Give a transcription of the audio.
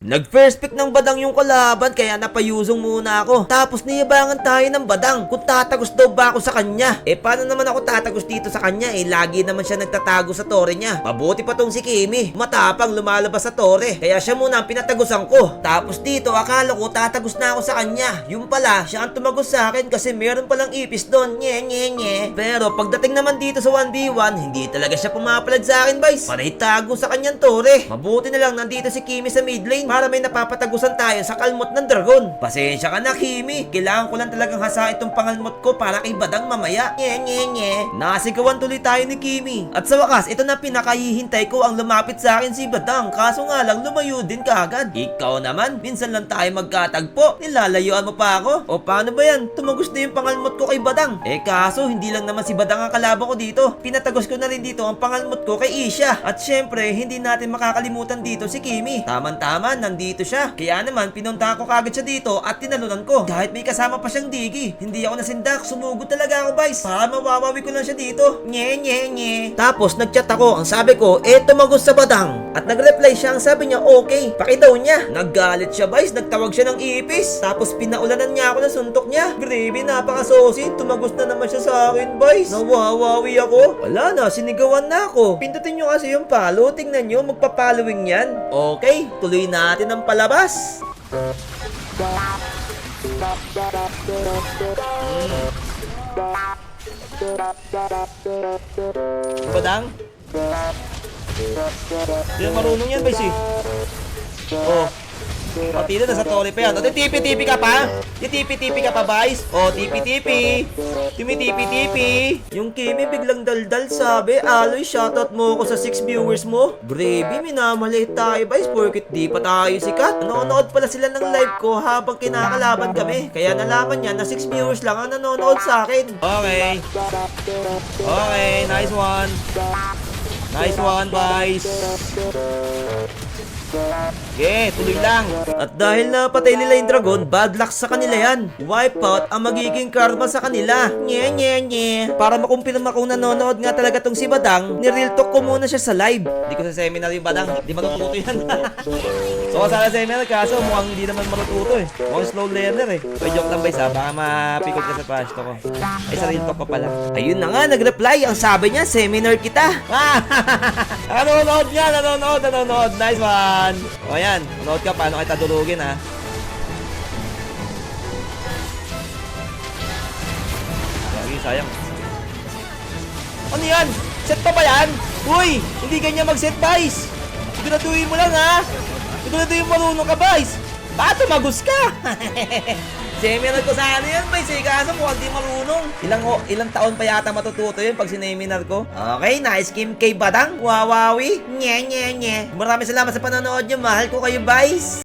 Nag-first pick ng badang yung kalaban kaya napayusong muna ako. Tapos niyabangan tayo ng badang kung tatagos daw ba ako sa kanya. Eh paano naman ako tatagos dito sa kanya eh lagi naman siya nagtatago sa tore niya. Mabuti pa tong si Kimi. Matapang lumalabas sa tore. Kaya siya muna ang pinatagusan ko. Tapos dito akala ko tatagos na ako sa kanya. Yung pala siya ang tumagos sa akin kasi meron palang ipis doon. Nye nye nye. Pero pagdating naman dito sa 1v1 hindi talaga siya pumapalag sa akin boys. Panay tago sa kanyang tore. Mabuti na lang nandito si Kimi sa mid lane para may napapatagusan tayo sa kalmot ng dragon. Pasensya ka na Kimi. Kailangan ko lang talagang hasa itong pangalmot ko para kay Badang mamaya. Nye nye nye. Nasigawan tuloy tayo ni Kimi. At sa wakas, ito na pinakahihintay ko ang lumapit sa akin si Badang. Kaso nga lang lumayo din kaagad. Ikaw naman, minsan lang tayo magkatagpo. Nilalayuan mo pa ako. O paano ba yan? Tumagos na yung pangalmot ko kay Badang. Eh kaso, hindi lang naman si Badang ang kalaban ko dito. Pinatagos ko na rin dito ang pangalmot ko kay Isha. At syempre, hindi natin makakalimutan dito si Kimi. Taman-tama, nandito siya. Kaya naman, pinuntahan ko kagad siya dito at tinalunan ko. Kahit may kasama pa siyang digi. Hindi ako nasindak, sumugod talaga ako, guys. Para mawawawi ko lang siya dito. Nye, nye, nye. Tapos, nagchat ako. Ang sabi ko, eh, tumagos sa badang. At nag-reply siya, ang sabi niya, okay. Pakidaw niya. Naggalit siya, guys. Nagtawag siya ng ipis. Tapos, pinaulanan niya ako ng suntok niya. Grabe, napakasosi. Tumagos na naman siya sa akin, guys. Nawawawi ako. Wala na, sinigawan na ako. Pindutin nyo kasi yung palo. Tingnan nyo, magpa-following yan. Okay, tuloy natin ang palabas. Badang? Hindi marunong yan, eh. Oh. Partida na sa tore pa yan. O, tipi-tipi ka pa? Tipi-tipi ka pa, guys? O, tipi-tipi. Tumi-tipi-tipi. Yung Kimi biglang daldal sabi, Aloy, shoutout mo ako sa 6 viewers mo. Brave, minamaliit tayo, guys, porkit di pa tayo sikat. Nanonood pala sila ng live ko habang kinakalaban kami. Kaya nalaman niya na 6 viewers lang ang nanonood sa akin. Okay. Okay, nice one. Nice one, guys. Okay, tuloy lang. At dahil napatay nila yung dragon, bad luck sa kanila yan. Wipeout ang magiging karma sa kanila. Nye, nye, nye. Para makumpirma kung nanonood nga talaga tong si Badang, ni-real talk ko muna siya sa live. Hindi ko sa seminar yung Badang. Hindi matututo yan. so, sana seminar, kaso mukhang hindi naman matututo eh. Mukhang slow learner eh. So, joke lang ba isa? Baka mapikot ka sa trash ko. Ay, sa real talk pa pala. Ayun na nga, nag-reply. Ang sabi niya, seminar kita. nanonood nga, nanonood, nanonood. Nice one. O yan, nanonood ka, paano kita durugin ha? Lagi, sayang. Ano yan? Set pa ba yan? Uy! Hindi ganyan mag-set, guys! Siguraduhin mo lang, ha? Siguraduhin marunong ka, guys! Baka tumagos ka! Seminar ko sana yan, guys, eh. Kaso mukhang di marunong. Ilang, o- ilang taon pa yata matututo yun pag sineminar ko. Okay, nice game kay Badang. Wawawi. Nye, nye, nye. Maraming salamat sa panonood nyo. Mahal ko kayo, guys.